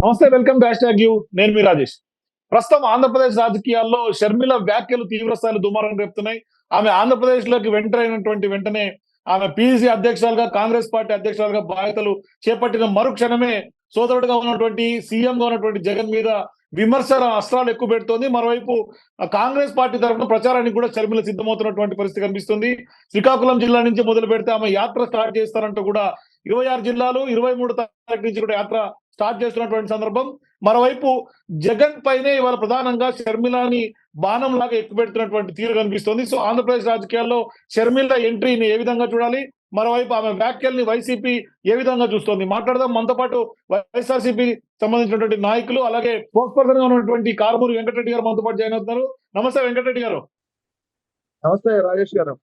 నమస్తే welcome bash tag you. నేను మీ రాజేష్. ప్రస్తుతం ఆంధ్రప్రదేశ్ రాజకీయాల్లో షర్మిల వ్యాఖ్యలు తీవ్రస్థాయిలో దుమారం రేపుతున్నాయి. ఆమె ఆంధ్రప్రదేశ్లోకి వెంటర్ అయినటువంటి వెంటనే ఆమె పీసీసీ అధ్యక్షురాలుగా కాంగ్రెస్ పార్టీ అధ్యక్షురాలుగా బాధ్యతలు చేపట్టిన మరుక్షణమే సోదరుడుగా ఉన్నటువంటి సీఎంగా ఉన్నటువంటి జగన్ మీద విమర్శల అస్త్రాలు ఎక్కువ పెడుతోంది. మరోవైపు కాంగ్రెస్ పార్టీ తరఫున ప్రచారానికి కూడా షర్మిల సిద్ధమవుతున్నటువంటి పరిస్థితి కనిపిస్తుంది. శ్రీకాకుళం జిల్లా నుంచి మొదలు పెడితే ఆమె యాత్ర స్టార్ట్ చేస్తారంటూ కూడా ఇరవై ఆరు జిల్లాలు ఇరవై మూడు తారీఖు నుంచి కూడా యాత్ర స్టార్ట్ చేస్తున్నటువంటి సందర్భం. మరోవైపు జగన్ పైనే ఇవాళ ప్రధానంగా షర్మిలాని బాణం లాగా ఎక్కుపెడుతున్నటువంటి తీరు కనిపిస్తోంది. సో ఆంధ్రప్రదేశ్ రాజకీయాల్లో షర్మిల ఎంట్రీని ఏ విధంగా చూడాలి? మరోవైపు ఆమె వ్యాఖ్యల్ని వైసీపీ ఏ విధంగా చూస్తోంది? మాట్లాడదాం. మనతో పాటు వైఎస్ఆర్సీపీ సంబంధించినటువంటి నాయకులు అలాగే స్పోక్స్ పర్సన్గా ఉన్నటువంటి కారుమూరి వెంకటరెడ్డి గారు మనతో పాటు జాయిన్ అవుతున్నారు. నమస్తే వెంకటరెడ్డి గారు. నమస్తే రాజేష్ గారు.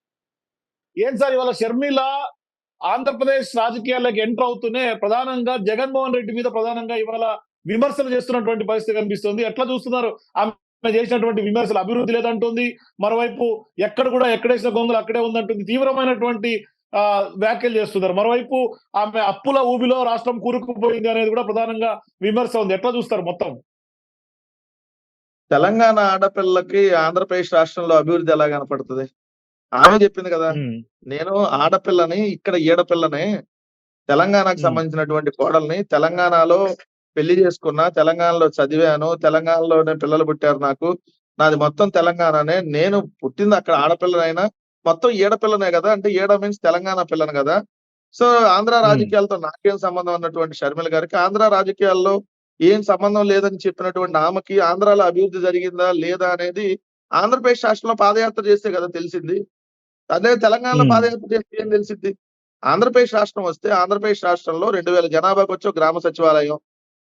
ఏం సార్ ఇవాళ షర్మిల ఆంధ్రప్రదేశ్ రాజకీయాల్లోకి ఎంటర్ అవుతూనే ప్రధానంగా జగన్మోహన్ రెడ్డి మీద ప్రధానంగా ఇవాళ విమర్శలు చేస్తున్నటువంటి పరిస్థితి కనిపిస్తుంది. ఎట్లా చూస్తున్నారు? ఆమె చేసినటువంటి విమర్శలు అభివృద్ధి లేదంటుంది. మరోవైపు ఎక్కడ కూడా ఎక్కడేసిన గొంగలు అక్కడే ఉందంటుంది. తీవ్రమైనటువంటి వ్యాఖ్యలు చేస్తున్నారు. మరోవైపు ఆమె అప్పుల ఊబిలో రాష్ట్రం కూరుకుపోయింది అనేది కూడా ప్రధానంగా విమర్శ ఉంది. ఎట్లా చూస్తారు మొత్తం? తెలంగాణ ఆడపిల్లకి ఆంధ్రప్రదేశ్ రాష్ట్రంలో అభివృద్ధి ఎలా కనపడుతుంది? ఆమె చెప్పింది కదా నేను ఆడపిల్లని ఇక్కడ ఈడపిల్లని తెలంగాణకు. సంబంధించినటువంటి కోడల్ని తెలంగాణలో పెళ్ళి చేసుకున్నా తెలంగాణలో చదివాను తెలంగాణలోనే పిల్లలు పుట్టారు నాకు. నాది మొత్తం తెలంగాణనే. నేను పుట్టింది అక్కడ ఆడపిల్లనైనా మొత్తం ఈడపిల్లనే కదా? అంటే ఈడ మీన్స్ తెలంగాణ పిల్లను కదా? సో ఆంధ్ర రాజకీయాలతో నాకేం సంబంధం అన్నటువంటి షర్మిల గారికి ఆంధ్ర రాజకీయాల్లో ఏం సంబంధం లేదని చెప్పినటువంటి ఆమెకి ఆంధ్రాలో అభివృద్ధి జరిగిందా లేదా అనేది ఆంధ్రప్రదేశ్ రాష్ట్రంలో పాదయాత్ర చేస్తే కదా తెలిసింది. అదే తెలంగాణలో. పాదయాత్ర చేస్తే ఏం తెలిసింది? ఆంధ్రప్రదేశ్ రాష్ట్రం వస్తే ఆంధ్రప్రదేశ్ రాష్ట్రంలో రెండు వేల జనాభాకి వచ్చి గ్రామ సచివాలయం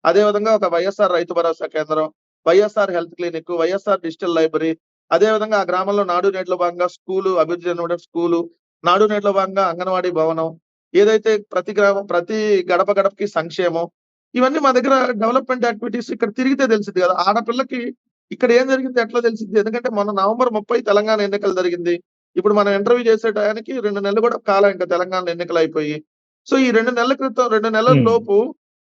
అదే విధంగా ఒక వైఎస్ఆర్ రైతు భరోసా కేంద్రం YSR health clinic YSR digital library అదే విధంగా ఆ గ్రామంలో నాడు నేటిలో భాగంగా స్కూలు అభివృద్ధి చెందిన స్కూలు నాడు నేటిలో భాగంగా అంగన్వాడీ భవనం ఏదైతే ప్రతి గ్రామం ప్రతి గడప గడపకి సంక్షేమం ఇవన్నీ మా దగ్గర డెవలప్మెంట్ యాక్టివిటీస్ ఇక్కడ తిరిగితే తెలిసింది కదా. ఆడపిల్లకి ఇక్కడ ఏం జరిగింది ఎట్లా తెలిసింది ఎందుకంటే మొన్న నవంబర్ ముప్పై తెలంగాణ ఎన్నికలు జరిగింది. ఇప్పుడు మనం ఇంటర్వ్యూ చేసే టయానికి రెండు నెలలు కూడా కాలం ఇంకా తెలంగాణలో ఎన్నికలు అయిపోయి సో ఈ రెండు నెలల క్రితం రెండు నెలల. లోపు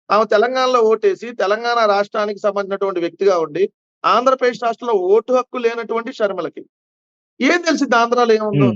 ఆమె తెలంగాణలో ఓటేసి తెలంగాణ రాష్ట్రానికి సంబంధించినటువంటి వ్యక్తిగా ఉండి ఆంధ్రప్రదేశ్ రాష్ట్రంలో ఓటు హక్కు లేనటువంటి షర్మిలకి ఏం తెలిసింది ఆంధ్రాలో ఏముందో?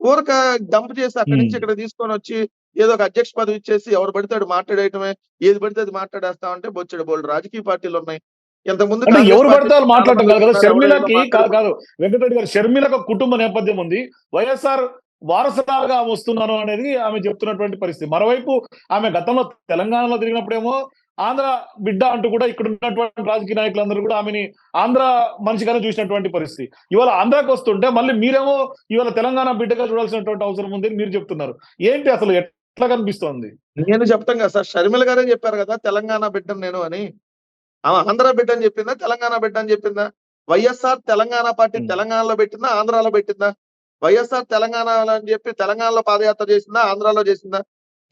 ఊరక డంప్ చేసి అక్కడి నుంచి. ఇక్కడ తీసుకొని వచ్చి ఏదో ఒక అధ్యక్ష పదవి ఇచ్చేసి ఎవరు పడితే మాట్లాడేయటమే ఏది పడితే అది మాట్లాడేస్తా ఉంటే బొచ్చడు బోల్డ్ రాజకీయ పార్టీలు ఉన్నాయి. ఇంతకుముందు అంటే ఎవరు పడితే వాళ్ళు మాట్లాడటం కాదు షర్మిలకి కాదు కాదు వెంకటరెడ్డి గారు షర్మిలకు కుటుంబ నేపథ్యం ఉంది. వైఎస్ఆర్ వారసదారుగా ఆమె వస్తున్నాను అనేది ఆమె చెప్తున్నటువంటి పరిస్థితి. మరోవైపు ఆమె గతంలో తెలంగాణలో తిరిగినప్పుడేమో ఆంధ్ర బిడ్డ అంటూ కూడా ఇక్కడ ఉన్నటువంటి రాజకీయ నాయకులందరూ కూడా ఆమెని ఆంధ్ర మనిషిగానే చూసినటువంటి పరిస్థితి. ఇవాళ ఆంధ్రాకి వస్తుంటే మళ్ళీ మీరేమో ఇవాళ తెలంగాణ బిడ్డగా చూడాల్సినటువంటి అవసరం ఉంది మీరు చెప్తున్నారు. ఏంటి అసలు ఎట్లా కనిపిస్తోంది? నేను చెప్తాం కదా సార్. షర్మిల గారే చెప్పారు కదా తెలంగాణ బిడ్డను నేను అని. ఆమె ఆంధ్ర బిడ్డ అని చెప్పిందా తెలంగాణ బిడ్డ అని చెప్పిందా? వైఎస్ఆర్ తెలంగాణ పార్టీ. తెలంగాణలో పెట్టిందా ఆంధ్రాలో పెట్టిందా? వైఎస్ఆర్ తెలంగాణ అని చెప్పి తెలంగాణలో పాదయాత్ర చేసిందా ఆంధ్రాలో చేసిందా?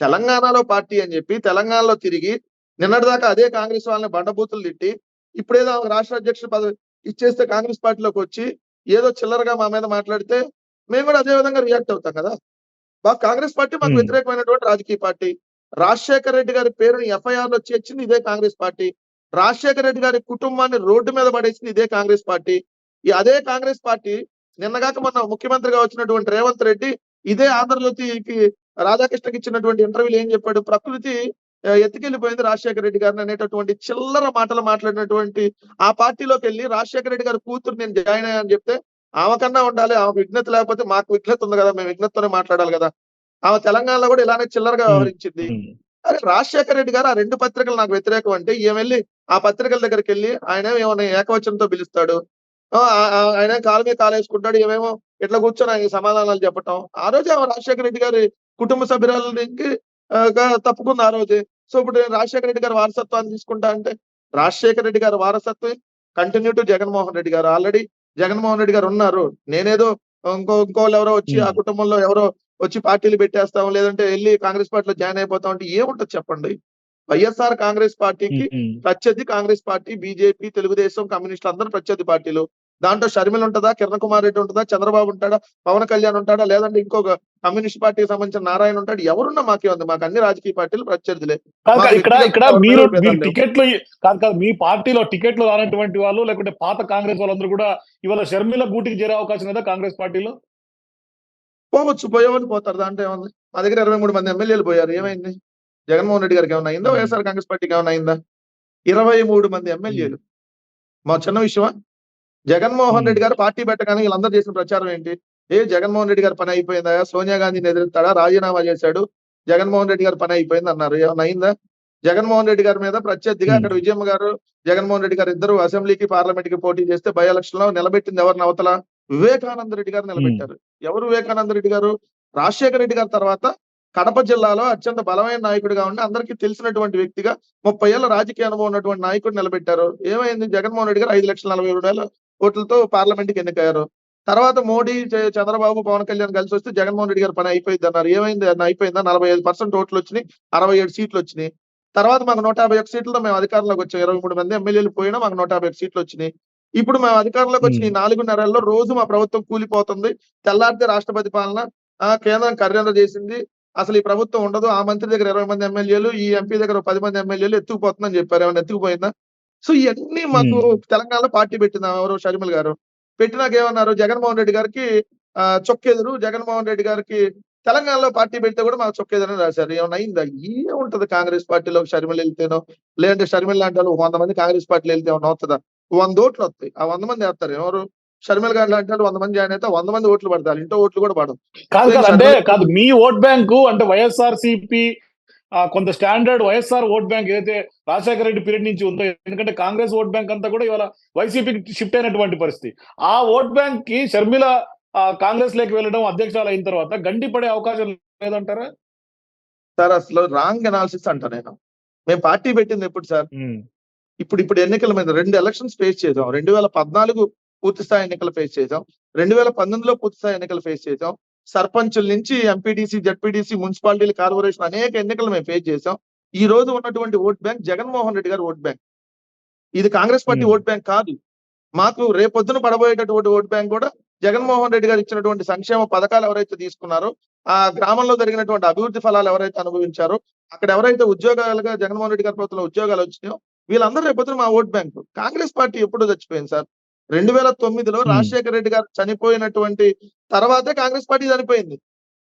తెలంగాణలో పార్టీ అని చెప్పి తెలంగాణలో తిరిగి నిన్నటిదాకా అదే కాంగ్రెస్ వాళ్ళని బండబూతులు తిట్టి ఇప్పుడేదో రాష్ట్ర అధ్యక్షుల పదవి ఇచ్చేస్తే కాంగ్రెస్ పార్టీలోకి వచ్చి ఏదో చిల్లరగా మా మీద మాట్లాడితే మేము కూడా అదే విధంగా రియాక్ట్ అవుతాం కదా. మాకు కాంగ్రెస్ పార్టీ మాకు. వ్యతిరేకమైనటువంటి రాజకీయ పార్టీ. రాజశేఖర రెడ్డి గారి పేరుని ఎఫ్ఐఆర్లో చేర్చింది ఇదే కాంగ్రెస్ పార్టీ. రాజశేఖర రెడ్డి గారి కుటుంబాన్ని రోడ్డు మీద పడేసింది ఇదే కాంగ్రెస్ పార్టీ. ఈ అదే కాంగ్రెస్ పార్టీ నిన్నగాక మొన్న ముఖ్యమంత్రిగా వచ్చినటువంటి రేవంత్ రెడ్డి ఇదే ఆంధ్రజ్యోతికి రాధాకృష్ణకి ఇచ్చినటువంటి ఇంటర్వ్యూలు ఏం చెప్పాడు? ప్రకృతి ఎత్తుకెళ్ళిపోయింది రాజశేఖర రెడ్డి గారిని అనేటటువంటి చిల్లర మాటలు మాట్లాడినటువంటి ఆ పార్టీలోకి వెళ్ళి రాజశేఖర రెడ్డి గారి కూతురు నేను జాయిన్ అయ్యాను చెప్తే ఆమె కన్నా ఉండాలి ఆమె విఘ్నత లేకపోతే మాకు విఘ్నత ఉంది కదా మేము విఘ్నతతోనే మాట్లాడాలి కదా. ఆమె తెలంగాణలో కూడా ఇలానే చిల్లరగా. వ్యవహరించింది. అరే రాజశేఖర రెడ్డి గారు ఆ రెండు పత్రికలు నాకు వ్యతిరేకం అంటే ఈమె వెళ్ళి ఆ పత్రికల దగ్గరికి వెళ్ళి ఆయన ఏమో ఏకవచనంతో పిలుస్తాడు. ఆయన కాలు మీద కాలు వేసుకుంటాడు ఏమేమో ఇట్లా కూర్చొని ఆయన సమాధానాలు చెప్పటం. ఆ రోజే ఆమె రాజశేఖర రెడ్డి గారి కుటుంబ సభ్యురాలకి తప్పుకుంది ఆ రోజే. సో ఇప్పుడు నేను రాజశేఖర రెడ్డి గారి వారసత్వాన్ని తీసుకుంటా అంటే రాజశేఖర రెడ్డి గారి వారసత్వం కంటిన్యూ టు జగన్మోహన్ రెడ్డి గారు. ఆల్రెడీ జగన్మోహన్ రెడ్డి గారు ఉన్నారు. నేనేదో ఇంకో ఇంకోళ్ళు ఎవరో వచ్చి ఆ Hmm. కుటుంబంలో ఎవరో వచ్చి పార్టీలు పెట్టేస్తాం లేదంటే వెళ్ళి కాంగ్రెస్ పార్టీలో జాయిన్ అయిపోతాం అంటే ఏముంటది చెప్పండి? వైఎస్ఆర్ కాంగ్రెస్ పార్టీకి ప్రత్యర్థి కాంగ్రెస్ పార్టీ బీజేపీ తెలుగుదేశం కమ్యూనిస్టులు అందరూ ప్రత్యర్థి పార్టీలు. దాంట్లో షర్మిల ఉంటుందా? కిరణ్ కుమార్ రెడ్డి ఉంటుందా? చంద్రబాబు ఉంటాడా? పవన్ కళ్యాణ్ ఉంటాడా? లేదంటే ఇంకొక కమ్యూనిస్ట్ పార్టీకి సంబంధించిన నారాయణ ఉంటాడు? ఎవరున్నా మాకే ఉంది. మాకు అన్ని రాజకీయ పార్టీలు ప్రత్యర్థులే ఇక్కడ ఇక్కడ మీరు. టికెట్లు కాదు కాదు మీ పార్టీలో టికెట్లు రానటువంటి వాళ్ళు లేకుంటే పాత కాంగ్రెస్ వాళ్ళందరూ కూడా ఇవాళ షర్మిల గూటికి చేరే అవకాశం కదా కాంగ్రెస్ పార్టీలో? పోవచ్చు పోయేవాళ్ళు పోతారు. దాంట్లో ఏముంది? మా దగ్గర ఇరవై మూడు మంది ఎమ్మెల్యేలు పోయారు. ఏమైంది? జగన్మోహన్ రెడ్డి గారికి ఏమైనా అయిందా. వైఎస్ఆర్ కాంగ్రెస్ పార్టీకి ఏమైనా అయిందా? ఇరవై మూడు మంది ఎమ్మెల్యేలు. మా చిన్న విషయమా? జగన్మోహన్. రెడ్డి గారు పార్టీ పెట్టగానే వీళ్ళందరూ చేసిన ప్రచారం ఏంటి? ఏ జగన్మోహన్ రెడ్డి గారి పని అయిపోయిందా? సోనియా గాంధీని ఎదురుతాడా? రాజీనామా చేశాడు. జగన్మోహన్ రెడ్డి గారి పని అయిపోయింది అన్నారు. ఏమైనా అయిందా? జగన్మోహన్ రెడ్డి గారి మీద ప్రత్యర్థిగా. అక్కడ విజయమ్మ గారు జగన్మోహన్ రెడ్డి గారు ఇద్దరు అసెంబ్లీకి పార్లమెంట్కి పోటీ చేస్తే బై ఎలక్షన్లో నిలబెట్టింది ఎవరిని అవతల? వివేకానంద రెడ్డి గారు నిలబెట్టారు. ఎవరు వివేకానంద రెడ్డి గారు? రాజశేఖర రెడ్డి గారి తర్వాత కడప జిల్లాలో అత్యంత బలమైన నాయకుడిగా ఉండి అందరికీ తెలిసినటువంటి వ్యక్తిగా ముప్పై ఏళ్ళ రాజకీయ అనుభవం ఉన్నటువంటి నాయకుడు నిలబెట్టారు. ఏమైంది? జగన్మోహన్ రెడ్డి గారు ఐదు లక్షల నలభై ఏడు వేల ఓట్లతో పార్లమెంట్కి ఎన్నికయ్యారు. తర్వాత మోడీ చంద్రబాబు పవన్ కళ్యాణ్ కలిసి వస్తే జగన్మోహన్ రెడ్డి గారి పని అయిపోయింది అన్నారు. ఏమైంది అన్న అయిపోయిందా? నలభై ఐదు పర్సెంట్ ఓట్లు వచ్చినాయి అరవై ఏడు సీట్లు వచ్చినాయి. తర్వాత మాకు నూట యాభై ఒక్క సీట్లతో మేము అధికారంలోకి వచ్చాం. ఇరవై మూడు మంది ఎమ్మెల్యేలు పోయినా మాకు నూట యాభై సీట్లు వచ్చినాయి. ఇప్పుడు మేము అధికారంలోకి వచ్చిన నెలల్లో రోజు మా ప్రభుత్వం కూలిపోతుంది. తెల్లారితే రాష్ట్రపతి పాలన ఆ కేంద్రం కర్రెంద్ర చేసింది. అసలు ఈ ప్రభుత్వం ఉండదు. ఆ మంత్రి దగ్గర ఇరవై మంది ఎమ్మెల్యేలు ఈ ఎంపీ దగ్గర పది మంది ఎమ్మెల్యేలు ఎత్తుకుపోతుందని చెప్పారు. ఏమైనా ఎత్తుకుపోయిందా? సో ఇవన్నీ మాకు తెలంగాణలో పార్టీ పెట్టింది ఎవరు? షర్మిల గారు. పెట్టినాక ఏమన్నారు? జగన్మోహన్ రెడ్డి గారికి ఆ చొక్కెదురు. జగన్మోహన్ రెడ్డి గారికి తెలంగాణలో పార్టీ పెడితే కూడా మాకు చొక్కేదని రాశారు. ఏమైనా అయిందా? ఏముంటది కాంగ్రెస్ పార్టీలో షర్మిల వెళ్తేనో? లేదంటే షర్మిల లాంటి వాళ్ళు వంద మంది కాంగ్రెస్ పార్టీలో వెళ్తే ఏమన్నా అవుతుందా? వంద ఓట్లు వస్తాయి. ఆ వంద మంది వేస్తారు ఎవరు? షర్మిల గారు లాంటి వాళ్ళు వంద మంది జాయిన్ అయితే వంద మంది ఓట్లు పడతారు. ఇంటో ఓట్లు కూడా పడవు. కాదు కాదు. అంటే కాదు మీ ఓట్ బ్యాంకు అంటే వైఎస్ఆర్ సిపి కొంత స్టాండర్డ్ వైఎస్ఆర్ ఓట్ బ్యాంక్ ఏదైతే రాజశేఖర రెడ్డి పీరియడ్ నుంచి ఉందో ఎందుకంటే కాంగ్రెస్ ఓట్ బ్యాంక్ అంతా కూడా ఇవాళ వైసీపీకి షిఫ్ట్ అయినటువంటి పరిస్థితి. ఆ ఓట్ బ్యాంక్కి షర్మిల కాంగ్రెస్లోకి వెళ్ళడం అధ్యక్షురాలు అయిన తర్వాత గండి పడే అవకాశం లేదంటారా? సార్ అసలు రాంగ్ అనాలిసిస్ అంట నేను. మేము పార్టీ పెట్టింది ఎప్పుడు సార్? ఇప్పుడు ఇప్పుడు ఎన్నికల మీద రెండు ఎలక్షన్స్ ఫేస్ చేసాం రెండు వేల పద్నాలుగు పూర్తి స్థాయి ఎన్నికలు ఫేస్ చేసాం రెండు వేల పంతొమ్మిదిలో పూర్తి స్థాయి ఎన్నికలు ఫేస్ చేసాం సర్పంచుల నుంచి ఎంపీటీసీ జడ్పీటీసీ మున్సిపాలిటీలు కార్పొరేషన్ అనేక ఎన్నికలు మేము ఫేస్ చేసాం ఈ రోజు ఉన్నటువంటి ఓట్ బ్యాంక్ జగన్మోహన్ రెడ్డి గారి ఓట్ బ్యాంక్. ఇది కాంగ్రెస్ పార్టీ. ఓట్ బ్యాంక్ కాదు. మాకు రేపొద్దున పడబోయేటటువంటి ఓట్ బ్యాంక్ కూడా జగన్మోహన్ రెడ్డి గారు ఇచ్చినటువంటి సంక్షేమ పథకాలు ఎవరైతే తీసుకున్నారో ఆ గ్రామంలో జరిగినటువంటి అభివృద్ధి ఫలాలు ఎవరైతే అనుభవించారో అక్కడ ఎవరైతే ఉద్యోగాలుగా జగన్మోహన్ రెడ్డి గారి ప్రభుత్వంలో ఉద్యోగాలు వచ్చినాయో వీళ్ళందరూ రేపొద్దున మా ఓట్ బ్యాంక్. కాంగ్రెస్ పార్టీ ఎప్పుడు చచ్చిపోయింది సార్? రెండు వేల తొమ్మిదిలో. రాజశేఖర రెడ్డి గారు చనిపోయినటువంటి తర్వాతే కాంగ్రెస్ పార్టీ చనిపోయింది.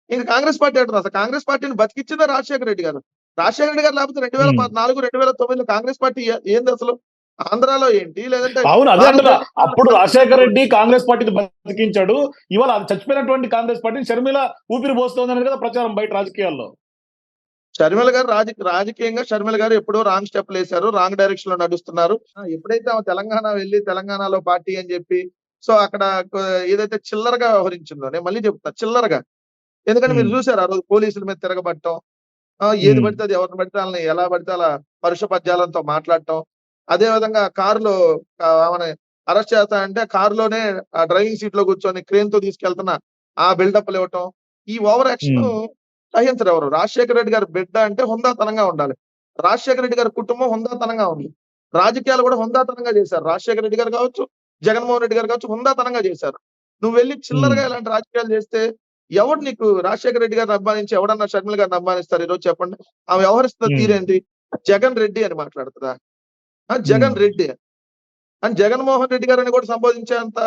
ఇంకా కాంగ్రెస్ పార్టీ అంటారు అసలు కాంగ్రెస్ పార్టీని బతికిచ్చిందే రాజశేఖర రెడ్డి గారు? రాజశేఖర రెడ్డి గారు లేకపోతే రెండు వేల. పద్నాలుగు రెండు వేల తొమ్మిదిలో కాంగ్రెస్ పార్టీ ఏంది అసలు? ఆంధ్రాలో ఏంటి? లేదంటే అవును అదే అంటున్నా. అప్పుడు రాజశేఖర రెడ్డి కాంగ్రెస్ పార్టీని బతికించాడు. ఇవాళ చచ్చిపోయినటువంటి కాంగ్రెస్ పార్టీని షర్మిల ఊపిరి పోస్తోందని కదా ప్రచారం బయట రాజకీయాల్లో. షర్మిల గారు రాజ రాజకీయంగా షర్మిల గారు ఎప్పుడో రాంగ్ స్టెప్లు వేశారు రాంగ్ డైరెక్షన్లో నడుస్తున్నారు. ఎప్పుడైతే ఆమె తెలంగాణ వెళ్ళి తెలంగాణలో పార్టీ అని చెప్పి సో అక్కడ ఏదైతే చిల్లరగా వ్యవహరించిందో నేను మళ్ళీ చెప్తా చిల్లరగా. ఎందుకంటే మీరు. చూసారు ఆ రోజు పోలీసుల మీద తిరగబట్టడం ఆ, ఏది. పడితే అది ఎవరిని పడితే వాళ్ళని ఎలా పడితే అలా పరుష పద్యాలతో మాట్లాడటం. అదే విధంగా కారులో ఆ, ఆమెను అరెస్ట్ చేస్తా అంటే కారులోనే డ్రైవింగ్ సీట్లో కూర్చొని క్రేన్తో తీసుకెళ్తున్న ఆ బిల్డప్ ఇవ్వటం. ఈ ఓవర్ యాక్షన్ సహించరు ఎవరు రాజశేఖర రెడ్డి గారి బిడ్డ అంటే హుందాతనంగా ఉండాలి. రాజశేఖర రెడ్డి గారి కుటుంబం హుందాతనంగా ఉంది. రాజకీయాలు కూడా హుందాతనంగా చేశారు. రాజశేఖర రెడ్డి గారు కావచ్చు జగన్మోహన్ రెడ్డి గారు కావచ్చు హుందాతనంగా చేశారు. నువ్వు వెళ్ళి చిల్లరగా ఇలాంటి రాజకీయాలు చేస్తే ఎవడు నీకు రాజశేఖర రెడ్డి గారిని అభిమానించి ఎవడన్నా షర్మిల గారిని అభిమానిస్తారు? ఈరోజు చెప్పండి. ఆమె వ్యవహరిస్తున్న. తీరేంటి? జగన్ రెడ్డి అని మాట్లాడుతుందా? జగన్. రెడ్డి. అని జగన్మోహన్ రెడ్డి గారిని కూడా సంబోధించేంత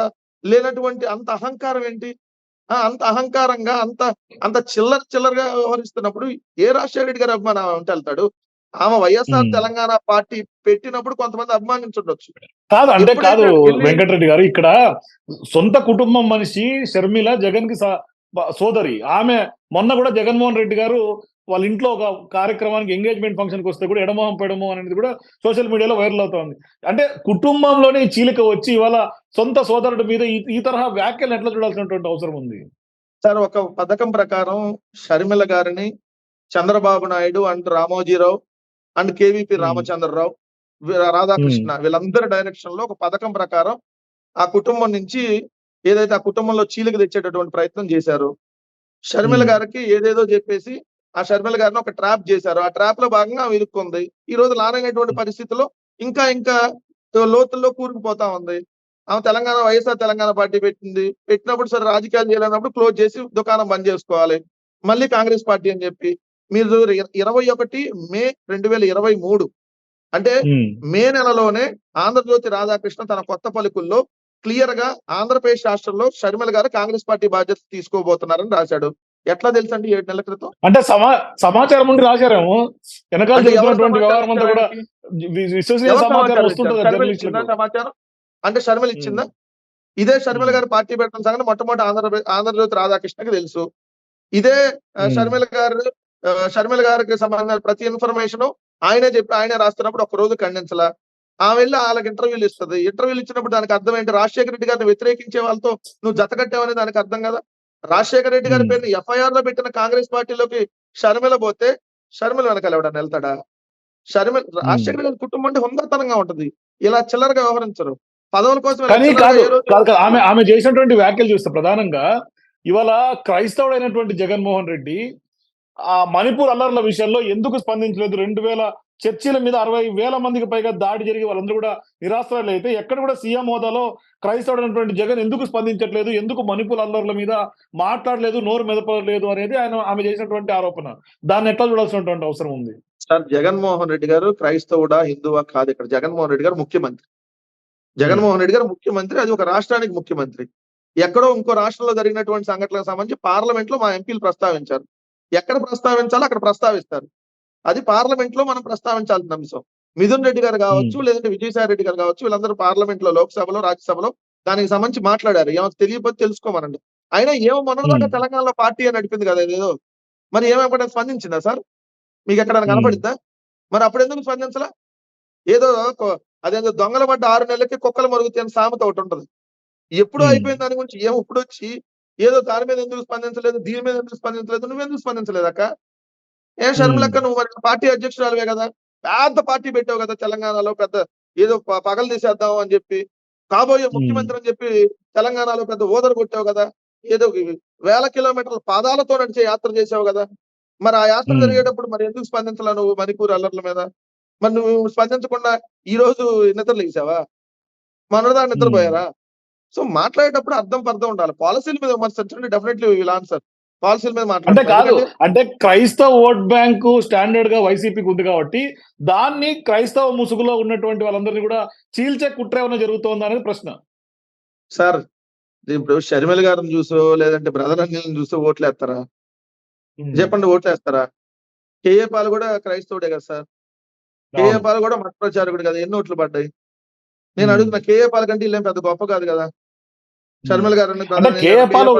లేనటువంటి అంత అహంకారం ఏంటి? అంత అహంకారంగా అంత అంత చిల్లర చిల్లరగా వ్యవహరిస్తున్నప్పుడు ఏ రాజశేఖర రెడ్డి గారి అభిమానం ఉంటే వెళ్తాడు? ఆమె వైఎస్ఆర్. తెలంగాణ పార్టీ పెట్టినప్పుడు కొంతమంది అభిమానించుండొచ్చు. కాదు అంటే కాదు వెంకటరెడ్డి గారు ఇక్కడ సొంత కుటుంబం మనిషి షర్మిల జగన్కి సోదరి. ఆమె మొన్న కూడా జగన్మోహన్ రెడ్డి గారు వాళ్ళ ఇంట్లో ఒక కార్యక్రమానికి ఎంగేజ్మెంట్ ఫంక్షన్కి వస్తే కూడా ఎడమోహం పెడమో అనేది కూడా సోషల్ మీడియాలో వైరల్ అవుతోంది అంటే కుటుంబంలోనే ఈ చీలిక వచ్చి ఇవాళ సొంత సోదరుడి మీద ఈ- తరహా వ్యాఖ్యలు ఎట్లా చూడాల్సినటువంటి అవసరం ఉంది సార్ ఒక పథకం ప్రకారం షర్మిల గారిని చంద్రబాబు నాయుడు అండ్ రామోజీరావు అండ్ కేవీపీ. రామచంద్రరావు రాధాకృష్ణ వీళ్ళందరి డైరెక్షన్లో ఒక పథకం ప్రకారం ఆ కుటుంబం నుంచి ఏదైతే ఆ కుటుంబంలో చీలిక తెచ్చేటటువంటి ప్రయత్నం చేశారు షర్మిల. గారికి ఏదేదో చెప్పేసి ఆ షర్మిల గారిని ఒక ట్రాప్ చేశారు. ఆ ట్రాప్లో భాగంగా ఆమె ఇరుక్కుంది. ఈ రోజు లానైనటువంటి పరిస్థితిలో ఇంకా ఇంకా లోతుల్లో కూరుకుపోతా ఉంది. ఆమె తెలంగాణ వైఎస్ఆర్ తెలంగాణ పార్టీ పెట్టింది. పెట్టినప్పుడు సరే రాజకీయాలు చేయాలన్నప్పుడు క్లోజ్ చేసి దుకాణం బంద్ చేసుకోవాలి. మళ్ళీ కాంగ్రెస్ పార్టీ అని చెప్పి. మీరు ఇర- ఇరవై ఒకటి మే రెండు వేల ఇరవై మూడు అంటే. మే నెలలోనే ఆంధ్రజ్యోతి రాధాకృష్ణ తన కొత్త పలుకుల్లో క్లియర్గా ఆంధ్రప్రదేశ్ రాష్ట్రంలో షర్మిల గారు కాంగ్రెస్ పార్టీ బాధ్యత తీసుకోబోతున్నారని రాశాడు. ఎట్లా తెలుసండి ఏడు నెలల క్రితం? అంటే సమా సమాచారం ఉండి రాశారేమో? వెనకాల అంటే ఎవరు జరుగుతున్నటువంటి వ్యవహారం అంతా కూడా సమాచారం విశ్వసనీయ వస్తుంటుంది అంటే షర్మిల ఇచ్చిందా? ఇదే షర్మిల. గారు పార్టీ పెట్టిన సంగతి మొట్టమొదటి ఆంధ్రప్రదేశ్ ఆంధ్రజ్యోతి రాధాకృష్ణకి తెలుసు. ఇదే. షర్మిల గారు షర్మిల గారికి సంబంధించిన ప్రతి ఇన్ఫర్మేషన్ ఆయనే చెప్పి ఆయనే రాస్తున్నప్పుడు ఒక రోజు ఖండించలా. ఆమె వెళ్ళి వాళ్ళకి ఇంటర్వ్యూలు ఇస్తుంది. ఇంటర్వ్యూలు ఇచ్చినప్పుడు దానికి అర్థం ఏంటి? రాజశేఖర రెడ్డి గారిని వ్యతిరేకించే వాళ్ళతో నువ్వు జత కట్టావని దానికి అర్థం కదా? రాజశేఖర రెడ్డి గారి. పేరుని ఎఫ్ఐఆర్లో పెట్టిన కాంగ్రెస్ పార్టీలోకి షర్మిల పోతే షర్మిల వెనకాల ఎవడన్నా వెళ్తాడా? షర్మిల రాజశేఖర గారి కుటుంబం అంటే హుందరతనంగా ఉంటది. ఇలా చిల్లరగా వ్యవహరించరు. పదవుల కోసం కానీ కాదు ఆమె ఆమె చేసినటువంటి వ్యాఖ్యలు చూస్తే ప్రధానంగా ఇవాళ క్రైస్తవుడైనటువంటి జగన్మోహన్ రెడ్డి ఆ మణిపూర్ అల్లర్ల విషయంలో ఎందుకు స్పందించలేదు? రెండు వేల చర్చిల మీద అరవై వేల మందికి పైగా దాడి జరిగి వాళ్ళందరూ కూడా నిరాశ్రాలు అయితే ఎక్కడ కూడా సీఎం హోదాలో క్రైస్తవుడైనటువంటి జగన్ ఎందుకు స్పందించట్లేదు ఎందుకు మణిపూర్ అల్లర్ల మీద మాట్లాడలేదు నోరు మెదపలేదు అనేది ఆయన ఆమె చేసినటువంటి ఆరోపణ. దాన్ని ఎట్లా చూడాల్సినటువంటి అవసరం ఉంది? సార్ జగన్మోహన్ రెడ్డి గారు క్రైస్తవుడా హిందువా కాదు ఇక్కడ జగన్మోహన్ రెడ్డి గారు ముఖ్యమంత్రి. జగన్మోహన్ రెడ్డి గారు ముఖ్యమంత్రి అది ఒక రాష్ట్రానికి ముఖ్యమంత్రి. ఎక్కడో ఇంకో రాష్ట్రంలో జరిగినటువంటి సంఘటనలకు సంబంధించి పార్లమెంట్లో మా ఎంపీలు ప్రస్తావించారు. ఎక్కడ ప్రస్తావించాలో అక్కడ ప్రస్తావిస్తారు. అది పార్లమెంట్లో మనం ప్రస్తావించాల్సిన అంశం. మిథున్ రెడ్డి గారు కావచ్చు లేదంటే విజయసాయి రెడ్డి గారు కావచ్చు వీళ్ళందరూ పార్లమెంట్లో లోక్సభలో రాజ్యసభలో దానికి సంబంధించి మాట్లాడారు. ఏమో తెలియకపోతే తెలుసుకోమనండి. అయినా ఏమో మొన్నదాకా. తెలంగాణలో పార్టీ అని నడిపింది కదా ఏదో మరి ఏమైనా స్పందించిందా సార్? మీకు ఎక్కడ. కనపడిద్దా? మరి అప్పుడు ఎందుకు స్పందించలా? ఏదో అదేదో దొంగల పడ్డ ఆరు నెలలకి కుక్కలు మరుగుతాయి అని సామెత ఒకటి ఉంటది. ఎప్పుడు. అయిపోయిన దాని గురించి ఏం ఇప్పుడు వచ్చి ఏదో దాని మీద ఎందుకు స్పందించలేదు దీని మీద ఎందుకు స్పందించలేదు నువ్వెందుకు స్పందించలేదు అక్క ఏం షర్మిలక్క నువ్వు మరి పార్టీ అధ్యక్షురాలువే కదా. పెద్ద పార్టీ పెట్టావు కదా తెలంగాణలో. పెద్ద ఏదో పగలు తీసేద్దాం అని చెప్పి. కాబోయే ముఖ్యమంత్రి అని చెప్పి తెలంగాణలో పెద్ద ఓదరు కొట్టావు కదా. ఏదో వేల కిలోమీటర్ల పాదాలతో నడిచే యాత్ర చేసావు కదా. మరి ఆ యాత్ర. జరిగేటప్పుడు మరి ఎందుకు స్పందించలా నువ్వు మణిపూర్ అల్లర్ల మీద? మరి నువ్వు స్పందించకుండా ఈ రోజు నిద్ర లేచావా? మనదా నిద్రపోయారా? సో మాట్లాడేటప్పుడు అర్థం పర్థం ఉండాలి. పాలసీల మీద విమర్శించండి. Definitely will answer. పాలసీల మీద అంటే కాదు అంటే క్రైస్తవ ఓట్ బ్యాంకు స్టాండర్డ్గా వైసీపీకి ఉంది కాబట్టి దాన్ని క్రైస్తవ ముసుగులో ఉన్నటువంటి వాళ్ళందరినీ కూడా చీల్చే కుట్ర ఏమైనా జరుగుతోందా అనేది ప్రశ్న. సార్ ఇప్పుడు షర్మిల గారిని చూసో లేదంటే బ్రదర్ అనిల్ని చూసో ఓట్లు వేస్తారా చెప్పండి ఓట్లు వేస్తారా కేఏ పాల్ కూడా క్రైస్తవుడే కదా సార్. కేఏ. పాల్ కూడా మత ప్రచారకుడు కదా ఎన్ని ఓట్లు పడ్డాయి? నేను. అడుగుతున్నా కేఏ పాల్ కంటే వీళ్ళేం పెద్ద గొప్ప కాదు కదా? షర్మిల గారు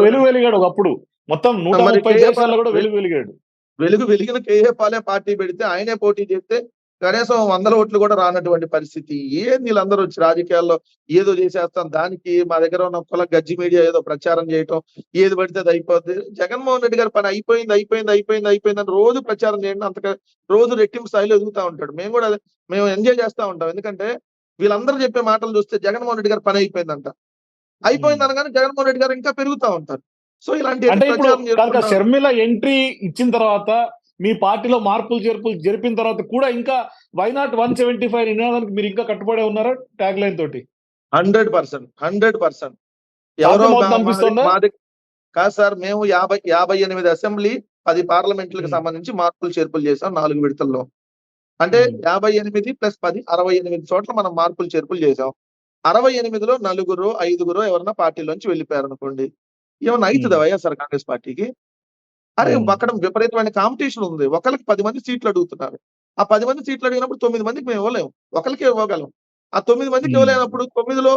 వెలుగు వెలిగాడు ఒకప్పుడు. మొత్తం నూట ముప్పై దేశాల్లో కూడా వెలుగు వెలిగాడు. వెలుగు వెలిగిన కేఏ పాలే పార్టీ పెడితే ఆయనే పోటీ చేస్తే కనీసం వందల ఓట్లు కూడా రానటువంటి పరిస్థితి. ఏం వీళ్ళందరూ వచ్చి రాజకీయాల్లో ఏదో చేసేస్తాం దానికి మా దగ్గర ఉన్న కుల గజ్జి మీడియా ఏదో ప్రచారం చేయటం ఏది పడితే అది అయిపోద్ది. జగన్మోహన్ రెడ్డి గారి పని అయిపోయింది అయిపోయింది అయిపోయింది అయిపోయింది అని రోజు ప్రచారం చేయండి అంతగా రోజు రెట్టింపు స్థాయిలో ఎదుగుతా ఉంటాడు. మేము కూడా మేము ఎంజాయ్ చేస్తా ఉంటాం. ఎందుకంటే వీళ్ళందరూ చెప్పే మాటలు చూస్తే జగన్మోహన్ రెడ్డి గారి పని అయిపోయిందంట. అయిపోయింది అనగానే జగన్మోహన్ రెడ్డి గారు ఇంకా పెరుగుతా ఉంటారు. సో ఇలాంటి అంటే ఇప్పుడు షర్మిల ఎంట్రీ ఇచ్చిన తర్వాత మీ పార్టీలో మార్పులు చేర్పులు జరిపిన తర్వాత కూడా ఇంకా why not one seventy five నినాదానికి మీరు ఇంకా కట్టుబడే ఉన్నారా ట్యాగ్ లైన్ తోటి హండ్రెడ్ పర్సెంట్ హండ్రెడ్ పర్సెంట్ ఎవరో? మాది- కాదు సార్ మేము యాభై యాభై ఎనిమిది అసెంబ్లీ పది పార్లమెంట్లకు. సంబంధించి మార్పులు చేర్పులు చేసాం నాలుగు విడతల్లో అంటే. యాభై ఎనిమిది ప్లస్ పది అరవై ఎనిమిది చోట్ల మనం మార్పులు చేర్పులు చేసాం అరవై ఎనిమిదిలో నలుగురు ఐదుగురు ఎవరన్నా పార్టీలోంచి వెళ్ళిపోయారు అనుకోండి ఏమన్నా అవుతుందా. వైఎస్ఆర్ కాంగ్రెస్ పార్టీకి. అరే. అక్కడ విపరీతమైన కాంపిటీషన్ ఉంది. ఒకరికి పది మంది సీట్లు అడుగుతున్నారు. ఆ పది మంది సీట్లు అడిగినప్పుడు తొమ్మిది మందికి మేము ఇవ్వలేము ఒకరికి ఇవ్వగలం. ఆ తొమ్మిది మందికి. ఇవ్వలేనప్పుడు తొమ్మిదిలో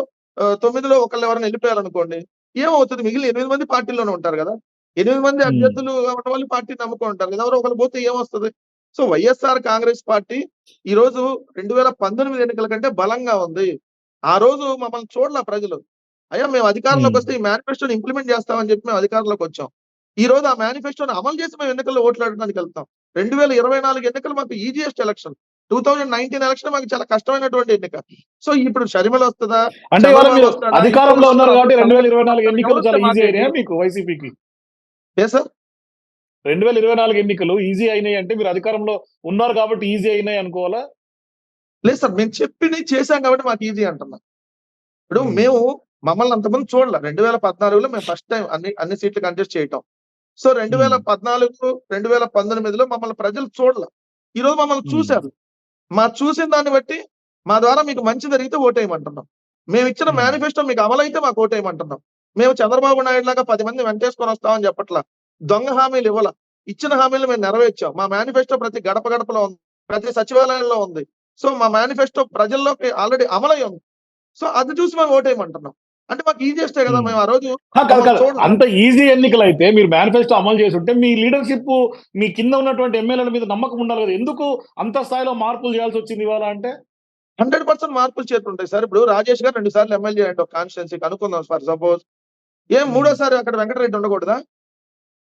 తొమ్మిదిలో ఒకళ్ళు ఎవరైనా వెళ్ళిపోయారు అనుకోండి ఏమవుతుంది? మిగిలిన ఎనిమిది మంది పార్టీలోనే ఉంటారు కదా. ఎనిమిది మంది. అభ్యర్థులు ఉన్న వాళ్ళు పార్టీ నమ్ముకొని ఉంటారు కదా. ఎవరో ఒకరు పోతే ఏమొస్తుంది? సో వైఎస్ఆర్ కాంగ్రెస్ పార్టీ ఈ రోజు రెండు వేల పంతొమ్మిది ఎన్నికల కంటే బలంగా ఉంది. ఆ రోజు మమ్మల్ని చూడలే ప్రజలు. అయ్యా మేము అధికారంలోకి. వస్తే ఈ మేనిఫెస్టోని ఇంప్లిమెంట్ చేస్తామని చెప్పి మేము అధికారంలోకి వచ్చాం ఈ రోజు ఆ మేనిఫెస్టోని అమలు చేసి మేము ఎన్నికల్లో ఓట్లాడడానికి వెళ్తాం రెండు వేల ఇరవై నాలుగు ఎన్నికలు మాకు easiest election two thousand nineteen election మాకు చాలా కష్టమైనటువంటి ఎన్నిక సో ఇప్పుడు షర్మిల వస్తుందా అంటే? అధికారంలో ఉన్నారు కాబట్టి? రెండు వేల ఇరవై నాలుగు ఎన్నికలు చాలా ఈజీ అయినాయా? మీకు వైసీపీకి ఏ సార్ రెండు వేల ఇరవై నాలుగు ఎన్నికలు ఈజీ అయినాయి అంటే మీరు అధికారంలో ఉన్నారు కాబట్టి ఈజీ అయినాయి అనుకోవాలా లేదు సార్ మేము చెప్పింది చేశాం కాబట్టి మాకు ఈజీ అంటున్నా ఇప్పుడు. మేము మమ్మల్ని అంతమంది చూడలే. రెండు వేల పద్నాలుగులో మేము ఫస్ట్ టైం అన్ని అన్ని సీట్లు కంటెస్ట్ చేయటం. సో రెండు వేల. పద్నాలుగు రెండు వేల పంతొమ్మిదిలో మమ్మల్ని ప్రజలు చూడలే. ఈ రోజు మమ్మల్ని. చూశారు. మా చూసిన దాన్ని బట్టి మా ద్వారా మీకు మంచి జరిగితే ఓటేయమంటున్నాం మేము ఇచ్చిన. మేనిఫెస్టో మీకు అమలైతే మాకు ఓటేయమంటున్నాం మేము చంద్రబాబు నాయుడు లాగా పది మంది వెంటేసుకొని వస్తామని చెప్పట్లా. దొంగ హామీలు ఇవ్వాల. ఇచ్చిన హామీలు మేము నెరవేర్చాం. మా మేనిఫెస్టో ప్రతి గడప గడపలో ఉంది. ప్రతి సచివాలయంలో ఉంది. సో మా మేనిఫెస్టో ప్రజల్లోకి ఆల్రెడీ అమలై ఉంది. సో అది చూసి మేము ఓటేయమంటున్నాం అంటే మాకు ఈజీస్టే కదా Hmm. మేము ఆ రోజు కాదు కాదు. అంత ఈజీ ఎన్నికలు అయితే మీరు మేనిఫెస్టో అమలు చేసి ఉంటే మీ లీడర్షిప్ మీ కింద ఉన్నటువంటి ఎమ్మెల్యేల మీద నమ్మకం ఉండాలి కదా. ఎందుకు అంత స్థాయిలో మార్పులు చేయాల్సి వచ్చింది ఇవాళ అంటే? హండ్రెడ్ పర్సెంట్ మార్పులు చేరుతుంటాయి సార్. ఇప్పుడు రాజేష్ గారు రెండు సార్లు ఎమ్మెల్యే అండి ఒక కాన్స్టిట్యున్సీకి అనుకుందాం ఫర్ సపోజ్ ఏం. మూడోసారి అక్కడ వెంకటరెడ్డి ఉండకూడదా?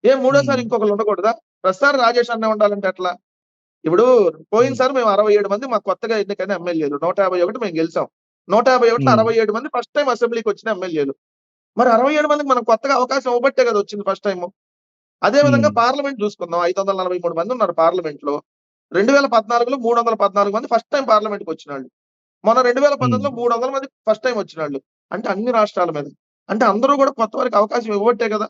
ఏం మూడోసారి. ఇంకొకరు ఉండకూడదా? ప్రస్తుతానికి రాజేష్ అన్న ఉండాలంటే ఎట్లా? ఇప్పుడు పోయినసారి మేము. అరవై ఏడు మంది మాకు కొత్తగా ఎన్నికైన ఎమ్మెల్యేలు నూట యాభై ఒకటి మేము గెలిచాం. నూట యాభై ఒకటి. అరవై ఏడు మంది ఫస్ట్ టైం అసెంబ్లీకి వచ్చిన ఎమ్మెల్యేలు. మరి అరవై ఏడు మందికి మనం కొత్తగా అవకాశం ఇవ్వబట్టే కదా వచ్చింది ఫస్ట్ టైం అదే విధంగా. పార్లమెంట్ చూసుకుందాం. ఐదు వందల నలభై మూడు మంది ఉన్నారు పార్లమెంట్లో రెండు వేల పద్నాలుగులో మూడు వందల పద్నాలుగు మంది ఫస్ట్ టైం పార్లమెంట్కి వచ్చిన వాళ్ళు మొన్న రెండు వేల పంతొమ్మిదిలో మూడు వందల మంది ఫస్ట్ టైం వచ్చిన వాళ్ళు అంటే అన్ని రాష్ట్రాల మీద. అంటే అందరూ కూడా కొత్త వారికి అవకాశం ఇవ్వబట్టే కదా.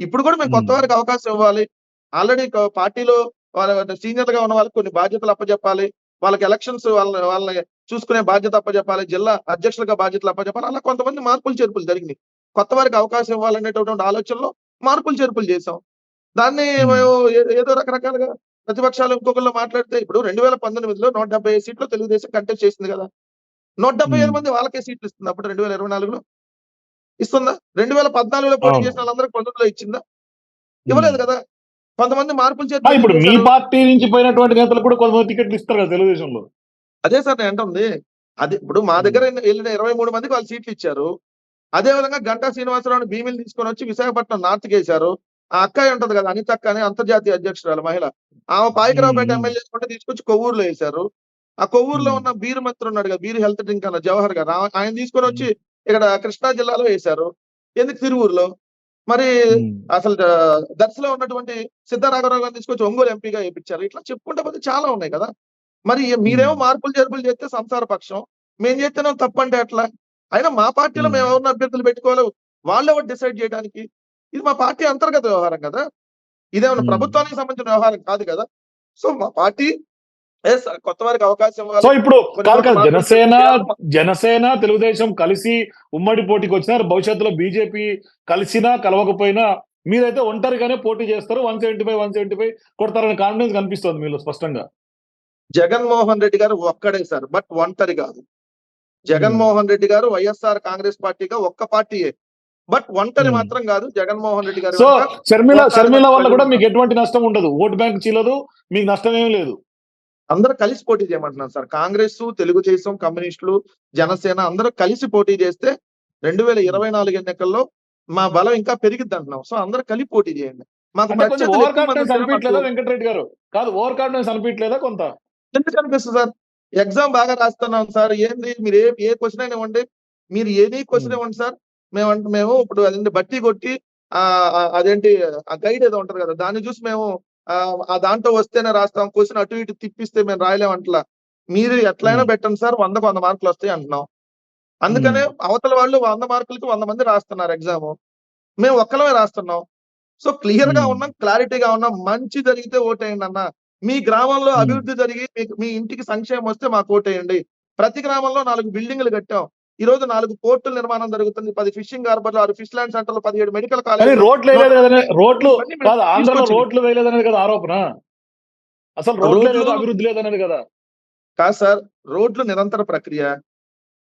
ఇప్పుడు కూడా మేము కొత్త. వారికి అవకాశం ఇవ్వాలి. ఆల్రెడీ పార్టీలో వాళ్ళ సీనియర్గా ఉన్న వాళ్ళకి కొన్ని బాధ్యతలు అప్పచెప్పాలి వాళ్ళకి ఎలక్షన్స్ వాళ్ళ వాళ్ళని చూసుకునే బాధ్యత అప్పచెప్పాలి జిల్లా అధ్యక్షులుగా బాధ్యతలు అప్పచెప్పాలి అలా కొంతమంది మార్పులు చేర్పులు జరిగినాయి. కొత్త వారికి అవకాశం ఇవ్వాలనేటటువంటి ఆలోచనలో మార్పులు చేర్పులు చేశాం. దాన్ని. మేము. ఏదో రకరకాలుగా ప్రతిపక్షాలు ఇంకొకళ్ళు మాట్లాడితే ఇప్పుడు రెండు వేల పంతొమ్మిదిలో నూట డెబ్బై ఐదు సీట్లు తెలుగుదేశం కంటెస్ట్ చేసింది కదా. నూట డెబ్బై ఐదు. మంది వాళ్ళకే సీట్లు ఇస్తుంది అప్పుడు రెండు వేల ఇరవై నాలుగులో. ఇస్తుందా? రెండు వేల పద్నాలుగులో పోటీ. చేసిన వాళ్ళందరూ పంతొమ్మిదిలో ఇచ్చిందా? ఇవ్వలేదు కదా. కొంతమంది మార్పులు చేర్పులు ఇప్పుడు మీ. పార్టీ నుంచి పోయినటువంటి నేతలు కూడా కొంతమంది టికెట్లు ఇస్తారు కదా తెలుగుదేశంలో. అదే సార్ నేను అంటుంది. అది ఇప్పుడు మా దగ్గర వెళ్ళిన ఇరవై మూడు మందికి వాళ్ళు సీట్లు ఇచ్చారు. అదే విధంగా గంటా శ్రీనివాసరావు భీమిలు తీసుకొని వచ్చి విశాఖపట్నం నార్త్ వేశారు ఆ అక్కయ్య ఉంటది కదా అనిత అక్క అని అంతర్జాతీయ అధ్యక్షురాలు మహిళ. ఆమె పాయకరావుపేట మ్మ్. ఎమ్మెల్యే చేసుకుంటే తీసుకొచ్చి కొవ్వూరులో వేశారు. ఆ కొవ్వూరులో. ఉన్న బీరు మంత్రి ఉన్నాడు కదా బీరు హెల్త్ డ్రింక్ అన్న జవహర్ గారు ఆయన తీసుకొని వచ్చి ఇక్కడ కృష్ణా జిల్లాలో వేశారు. ఎందుకు తిరువూరులో? మరి అసలు దర్శలో ఉన్నటువంటి సిద్ధారాఘవరావు గారిని తీసుకొచ్చి ఒంగోలు ఎంపీగా వేయించారు. ఇట్లా చెప్పుకుంటే పోతే చాలా ఉన్నాయి కదా. మరి మీరేమో. మార్పులు చేర్పులు చేస్తే సంసార పక్షం మేము చేస్తేనే తప్పంటే ఎట్లా అయినా మా పార్టీలో మ్మ్. ఎవరిని అభ్యర్థులు పెట్టుకోవాలి వాళ్ళు ఎవరు డిసైడ్ చేయడానికి ఇది మా పార్టీ అంతర్గత వ్యవహారం కదా ఇదేమన్నా. ప్రభుత్వానికి సంబంధించిన వ్యవహారం కాదు కదా సో మా పార్టీ కొత్త వారికి అవకాశం. సో ఇప్పుడు కాదు కాదు జనసేన. జనసేన తెలుగుదేశం కలిసి ఉమ్మడి పోటీకి వచ్చినారు భవిష్యత్తులో బీజేపీ కలిసినా కలవకపోయినా మీరైతే ఒంటరిగానే పోటీ చేస్తారు one seventy five one seventy five కొడతారనే confidence కనిపిస్తుంది మీలో స్పష్టంగా జగన్మోహన్ రెడ్డి గారు ఒక్కడే సార్ బట్ ఒంటరి కాదు. జగన్మోహన్ రెడ్డి గారు వైఎస్ఆర్ కాంగ్రెస్ పార్టీగా ఒక్క పార్టీయే బట్ ఒంటరి. మాత్రం కాదు జగన్మోహన్ రెడ్డి గారు సో షర్మిల షర్మిల వల్ల కూడా మీకు ఎటువంటి నష్టం ఉండదు. ఓటు బ్యాంక్ చీలదు మీకు నష్టం ఏమీ లేదు. అందరూ కలిసి పోటీ చేయమంటున్నారు సార్. కాంగ్రెస్ తెలుగుదేశం కమ్యూనిస్టులు జనసేన అందరూ కలిసి పోటీ చేస్తే రెండు వేల ఇరవై నాలుగు ఎన్నికల్లో మా బలం ఇంకా పెరిగిద్ది అంటున్నాం. సో అందరూ కలిపి పోటీ చేయండి. మాకు వెంకటరెడ్డి గారు? కాదు ఓవర్ కాన్ఫిడెన్స్ అనిపించలేదా కొంత? ఎందుకు అనిపిస్తుంది సార్? ఎగ్జామ్ బాగా రాస్తున్నాం సార్. ఏంది? మీరు ఏ ఏ క్వశ్చన్ అయినా ఇవ్వండి. మీరు ఏది క్వశ్చన్ ఇవ్వండి సార్. మేము అంటే మేము ఇప్పుడు అదేంటి బట్టి కొట్టి అదేంటి ఆ గైడ్ ఏదో ఉంటది కదా దాన్ని చూసి మేము ఆ, దాంట్లో వస్తేనే రాస్తాం. క్వశ్చన్ అటు ఇటు తిప్పిస్తే మేము రాయలేం అంటలా. మీరు ఎట్లయినా. పెట్టండి సార్. వందకు వంద మార్కులు వస్తాయి అంటున్నాం. అందుకనే అవతల వాళ్ళు వంద మార్కులకి వంద మంది రాస్తున్నారు ఎగ్జామ్ మేము ఒక్కలమే రాస్తున్నాం. సో క్లియర్గా. ఉన్నాం క్లారిటీగా ఉన్నాం. మంచి జరిగితే ఓటేయండి అన్న. మీ గ్రామంలో. అభివృద్ధి జరిగి మీకు మీ ఇంటికి సంక్షేమం వస్తే మాకు ఓటేయండి. ప్రతి గ్రామంలో నాలుగు బిల్డింగ్లు కట్టాం. ఈ రోజు నాలుగు పోర్టుల నిర్మాణం జరుగుతుంది. పది ఫిషింగ్ హార్బర్లు ఆరు ఫిష్ ల్యాండ్ సెంటర్లు పదిహేడు మెడికల్ కాలేజ్ రోడ్లు రోడ్లు ఆంధ్రలో కదా ఆరోపణ? అసలు రోడ్లే అభివృద్ధి లేదనేది కదా? కాదు సార్ రోడ్లు నిరంతర ప్రక్రియ.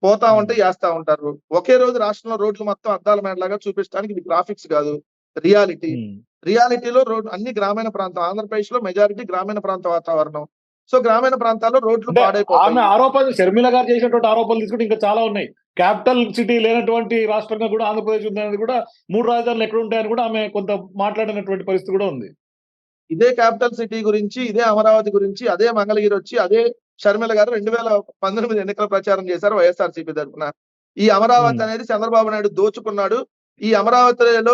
పోతా ఉంటే వేస్తా ఉంటారు. ఒకే రోజు రాష్ట్రంలో రోడ్లు మొత్తం అద్దాల మేడలాగా చూపించడానికి ఇది గ్రాఫిక్స్ కాదు. రియాలిటీ. రియాలిటీలో రోడ్ అన్ని గ్రామీణ ప్రాంతం ఆంధ్రప్రదేశ్లో మెజారిటీ గ్రామీణ ప్రాంత వాతావరణం. సో గ్రామీణ ప్రాంతాల్లో రోడ్లు పాడైపోతాయి. ఆరోపణ షర్మిల గారు చేసినటువంటి ఆరోపణలు తీసుకుంటే ఇంకా చాలా ఉన్నాయి. క్యాపిటల్ సిటీ లేనటువంటి రాష్ట్రంగా కూడా ఆంధ్రప్రదేశ్ ఉందనేది కూడా మూడు రాజధానులు ఎక్కడ ఉంటాయని కూడా ఆమె కొంత మాట్లాడినటువంటి పరిస్థితి కూడా ఉంది. ఇదే క్యాపిటల్ సిటీ గురించి ఇదే అమరావతి గురించి అదే మంగళగిరి వచ్చి అదే షర్మిల గారు రెండు వేల పంతొమ్మిది ఎన్నికల ప్రచారం చేశారు వైఎస్ఆర్సీపీ తరఫున. ఈ అమరావతి. అనేది చంద్రబాబు నాయుడు దోచుకున్నాడు. ఈ అమరావతిలో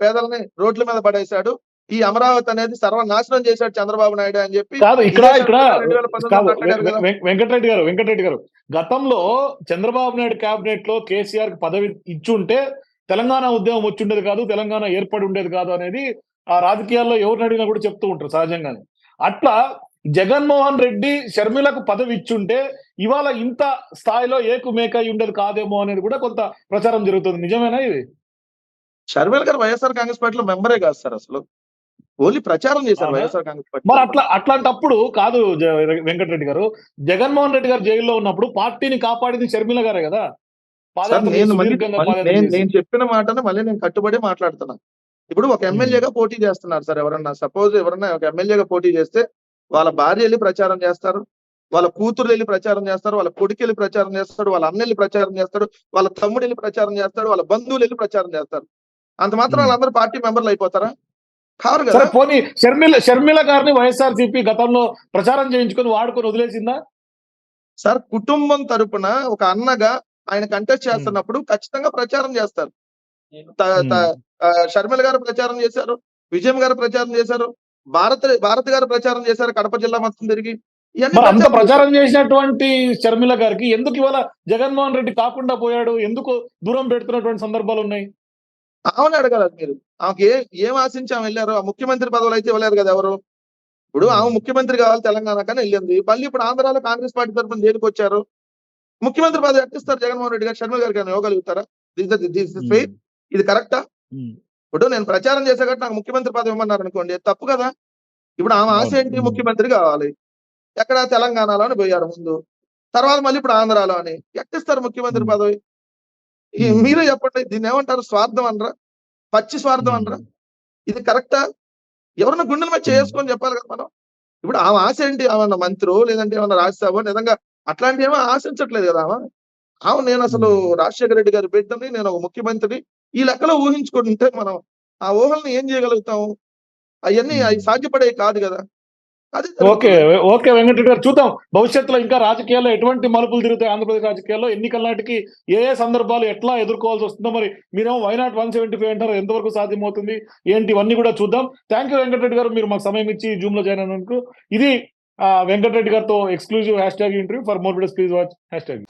పేదలని రోడ్ల మీద పడేశాడు. ఈ అమరావతి అనేది సర్వనాశనం చేశాడు చంద్రబాబు నాయుడు అని చెప్పి కాదు ఇక్కడ ఇక్కడ వెంకటరెడ్డి గారు వెంకటరెడ్డి గారు గతంలో చంద్రబాబు నాయుడు కేబినెట్లో కేసీఆర్కి పదవి ఇచ్చుంటే తెలంగాణ ఉద్యమం వచ్చి ఉండేది కాదు తెలంగాణ ఏర్పడి ఉండేది కాదు అనేది ఆ రాజకీయాల్లో ఎవరిని అడిగినా కూడా చెప్తూ ఉంటారు సహజంగానే. అట్లా జగన్మోహన్ రెడ్డి షర్మిలకు పదవి ఇచ్చుంటే ఇవాళ ఇంత స్థాయిలో ఏకుమేక అయి ఉండేది కాదేమో అనేది కూడా కొంత ప్రచారం జరుగుతుంది. నిజమేనా ఇది? షర్మిల గారు వైఎస్ఆర్ కాంగ్రెస్ పార్టీలో మెంబరే కాదు సార్ అసలు. ఓన్లీ ప్రచారం చేశారు? వైఎస్ఆర్ కాంగ్రెస్ మరి పార్టీ అట్లా అట్లాంటప్పుడు కాదు వెంకటరెడ్డి గారు. జగన్మోహన్ రెడ్డి గారు జైల్లో ఉన్నప్పుడు పార్టీని కాపాడింది షర్మిల గారే కదా? నేను నేను చెప్పిన మాటను మళ్ళీ నేను కట్టుబడి మాట్లాడుతున్నా. ఇప్పుడు ఒక ఎమ్మెల్యేగా పోటీ చేస్తున్నారు సార్ ఎవరన్నా. సపోజ్ ఎవరన్నా ఒక ఎమ్మెల్యేగా పోటీ చేస్తే వాళ్ళ భార్య వెళ్ళి ప్రచారం చేస్తారు వాళ్ళ కూతురు వెళ్ళి ప్రచారం చేస్తారు వాళ్ళ కొడుకు వెళ్ళి ప్రచారం చేస్తాడు వాళ్ళ అన్న వెళ్ళి ప్రచారం చేస్తాడు వాళ్ళ తమ్ముడు వెళ్ళి ప్రచారం చేస్తాడు వాళ్ళ బంధువులు వెళ్ళి ప్రచారం చేస్తారు. అంత మాత్రం. వాళ్ళందరూ పార్టీ మెంబర్లు అయిపోతారా? కారు సరే కదా పోనీ షర్మిల షర్మిల గారిని వైఎస్ఆర్ సిపి గతంలో ప్రచారం చేయించుకొని వాడుకొని వదిలేసిందా? సార్ కుటుంబం తరపున ఒక అన్నగా ఆయన కంటెస్ట్ చేస్తున్నప్పుడు ఖచ్చితంగా ప్రచారం చేస్తారు. షర్మిల గారు ప్రచారం చేశారు విజయం గారు ప్రచారం చేశారు భారత్ భారత్ గారు ప్రచారం చేశారు కడప జిల్లా మొత్తం తిరిగి. అంత ప్రచారం ప్రచారం చేసినటువంటి షర్మిల గారికి ఎందుకు ఇవాళ జగన్మోహన్ రెడ్డి కాకుండా పోయాడు? ఎందుకు దూరం పెడుతున్నటువంటి సందర్భాలు ఉన్నాయి? ఆమెను అడగాలి మీరు. ఆమెకి ఏ ఏం ఆశించి ఆమె వెళ్ళారు? ఆ ముఖ్యమంత్రి పదవులు అయితే ఇవ్వలేరు కదా ఎవరు? ఇప్పుడు ఆమె ముఖ్యమంత్రి కావాలి తెలంగాణ కానీ వెళ్ళింది. మళ్ళీ ఇప్పుడు ఆంధ్రాలో కాంగ్రెస్ పార్టీ తరఫున దేనికి వచ్చారు? ముఖ్యమంత్రి పదవి ఎట్టిస్తారు జగన్మోహన్ రెడ్డి గారు. షర్మిల గారికి ఏమైనా ఇవ్వగలుగుతారా? దిస్ దిస్ ఫెయిర్ ఇది కరెక్టా? ఉమ్. ఇప్పుడు నేను ప్రచారం చేసే కాబట్టి నాకు ముఖ్యమంత్రి పదవి ఇవ్వమన్నారు అనుకోండి తప్పు కదా? ఇప్పుడు ఆమె ఆశ. ఏంటి. ముఖ్యమంత్రి కావాలి. ఎక్కడ తెలంగాణలో అని పోయారు ముందు. తర్వాత మళ్ళీ ఇప్పుడు ఆంధ్రాలో అని ఎక్కిస్తారు ముఖ్యమంత్రి. పదవి. మీరే చెప్పండి దీన్ని ఏమంటారు? స్వార్థం అనరా? పచ్చి స్వార్థం అనరా? ఇది కరెక్టా? ఎవరన్నా గుండెల మీద చేసుకొని చెప్పాలి కదా మనం? ఇప్పుడు ఆమె ఆశ ఏంటి? ఏమన్నా మంత్రో లేదంటే ఏమన్నా రాజ్యసభ? నిజంగా అట్లాంటి ఏమో ఆశించట్లేదు కదా ఆమె. ఆమె నేను అసలు. రాజశేఖర రెడ్డి గారి బిడ్డని నేను ఒక ముఖ్యమంత్రిని ఈ లెక్కలో ఊహించుకుంటే మనం ఆ ఊహల్ని ఏం చేయగలుగుతాము? అవన్నీ. అవి సాధ్యపడేవి కాదు కదా. ఓకే ఓకే వెంకట గారు చూద్దాం. భవిష్యత్తులో ఇంకా రాజకీయాల్లో ఎటువంటి మలుపులు తిరుగుతాయి ఆంధ్రప్రదేశ్ రాజకీయాల్లో? ఎన్నికల నాటికి ఏ ఏ సందర్భాలు ఎట్లా ఎదుర్కోవాల్సి వస్తుందో మరి మీరేమో వైనాట్ వన్ సెవెంటీ ఫైవ్ అంటారు ఎంతవరకు సాధ్యమవుతుంది ఏంటి ఇవన్నీ కూడా చూద్దాం. థ్యాంక్ యూ వెంకటరెడ్డి గారు మీరు మాకు సమయం ఇచ్చి జూమ్లో జాయిన్ అయినందుకు. ఇది ఆ, వెంకటరెడ్డి గారితో exclusive hash tag interview. For more videos please watch hash tag.